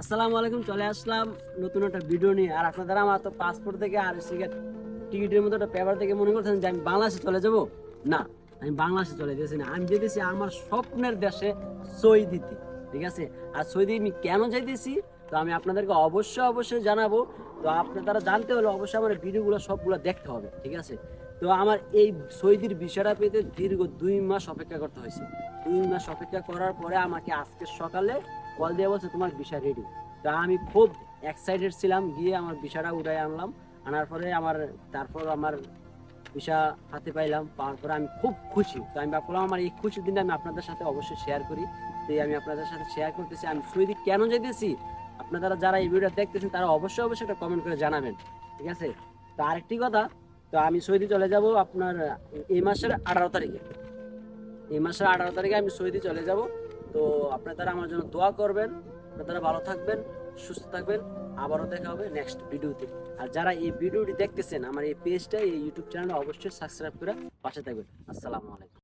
আসসালামু আলাইকুম, চলে আসলাম নতুন একটা ভিডিও নিয়ে। আর আপনাদের আমার তো পাসপোর্ট থেকে আর টিকিটের মতো একটা পেপার থেকে মনে করছেন যে আমি বাংলাদেশে চলে যাব? না, আমি বাংলাদেশে চলে যেতেছি না। আমি যেতেছি আমার স্বপ্নের দেশে সৌদিতে, ঠিক আছে? আর সৌদি আমি কেন যাইতেছি? তো আমি আপনাদেরকে অবশ্যই অবশ্যই জানাব। তো আপনারা জানতে হলে অবশ্যই আমার ভিডিওগুলো সবগুলো দেখতে হবে, ঠিক আছে? তো আমার এই সৌদির বিষয়টা পেতে দীর্ঘ দুই মাস অপেক্ষা করতে হয়েছে। দুই মাস অপেক্ষা করার পরে আমাকে আজকে সকালে কল দিয়ে বলছে তোমার বিষয় রেডি তো আমি খুব এক্সাইটেড ছিলাম, গিয়ে আমার বিষয়টা উঠাই আনলাম। আনার পরে আমার, তারপর আমার ভিসা হাতে পাইলাম, পাওয়ার পরে আমি খুব খুশি। তো আমি ভাবলাম আমার এই খুশির দিনটা আমি আপনাদের সাথে অবশ্যই শেয়ার করি। তো আমি আপনাদের সাথে শেয়ার করতেছি, আমি সুইদি কেন যেতেছি আপনারা যারা এই ভিডিওটা দেখতেছেন, তারা অবশ্যই অবশ্যই একটা কমেন্ট করে জানাবেন। ঠিক আছে? তো আরেকটি কথা, তো আমি সৌদি চলে যাব আপনার, এই মাসের আঠারো তারিখে। এই মাসের আঠারো তারিখে আমি সৌদি চলে যাব। তো আপনারা আমার জন্য দোয়া করবেন, আপনারা ভালো থাকবেন, সুস্থ থাকবেন। আবারও দেখা হবে নেক্সট ভিডিওতে আর যারা এই ভিডিওটি দেখতেছেন, আমার এই পেজটা এই ইউটিউব চ্যানেলটা অবশ্যই সাবস্ক্রাইব করে পাশে থাকবেন। আসসালামু আলাইকুম।